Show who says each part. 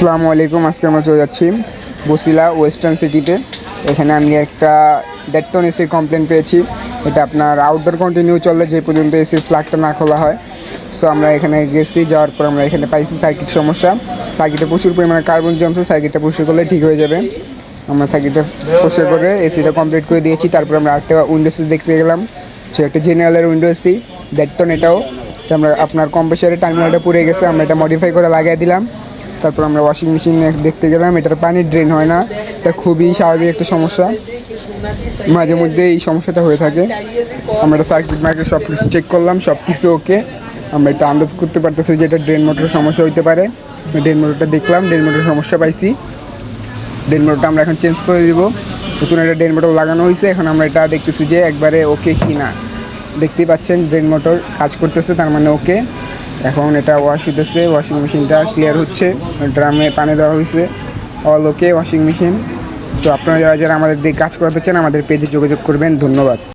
Speaker 1: আসসালামু আলাইকুম, আজকে আমরা চলে যাচ্ছি বসিলা ওয়েস্টার্ন সিটিতে। এখানে আমি একটা দেড় টন এসির কমপ্লেন পেয়েছি। এটা আপনার আউটডোর কন্টিনিউ চলে যে পর্যন্ত এসির ফ্ল্যাগটা না খোলা হয়। সো আমরা এখানে গেছি, যাওয়ার পর আমরা এখানে পাইছি সার্কিট সমস্যা। সার্কিটে প্রচুর পরিমাণে কার্বন জমছে সার্কিটটা পরিষ্কার করলে ঠিক হয়ে যাবে। আমরা সার্কিটটা পরিষ্কার করে এসিটা কমপ্লিট করে দিয়েছি। তারপর আমরা একটা উইন্ডো এসি দেখতে গেলাম। সে একটা জেনারেলের উইন্ডো এসি দেড় টন এটাও। আমরা আপনার কম্প্রেসারের টার্মিনালটা পুড়ে গেছে, আমরা এটা মডিফাই করে লাগিয়ে দিলাম। তারপর আমরা ওয়াশিং মেশিন দেখতে গেলাম, এটার পানি ড্রেন হয় না। এটা খুবই স্বাভাবিক একটা সমস্যা। মাঝে মধ্যে এই সমস্যাটা হয়ে থাকে। আমরা সার্কিট মার্কেট সব কিছু চেক করলাম, সব কিছু ওকে আমরা এটা আন্দাজ করতে পারতেছি যে এটা ড্রেন মোটরের সমস্যা হইতে পারে। ড্রেন মোটরটা দেখলাম ড্রেন মোটরের সমস্যা পাইছি। ড্রেন মোটরটা আমরা এখন চেঞ্জ করে দিব। নতুন একটা ড্রেন মোটর লাগানো হয়েছে এখন আমরা এটা দেখতেছি যে একবারে ওকে কি না দেখতেই পাচ্ছেন ড্রেন মোটর কাজ করতেছে, তার মানে ওকে এখন এটা ওয়াশ হইতেছে ওয়াশিং মেশিনটা ক্লিয়ার হচ্ছে, ড্রামে পানি দেওয়া হয়েছে all okay washing machine so আপনারা যারা যারা আমাদের কাজ করাতে চান, আমাদের পেজে যোগাযোগ করবেন, ধন্যবাদ।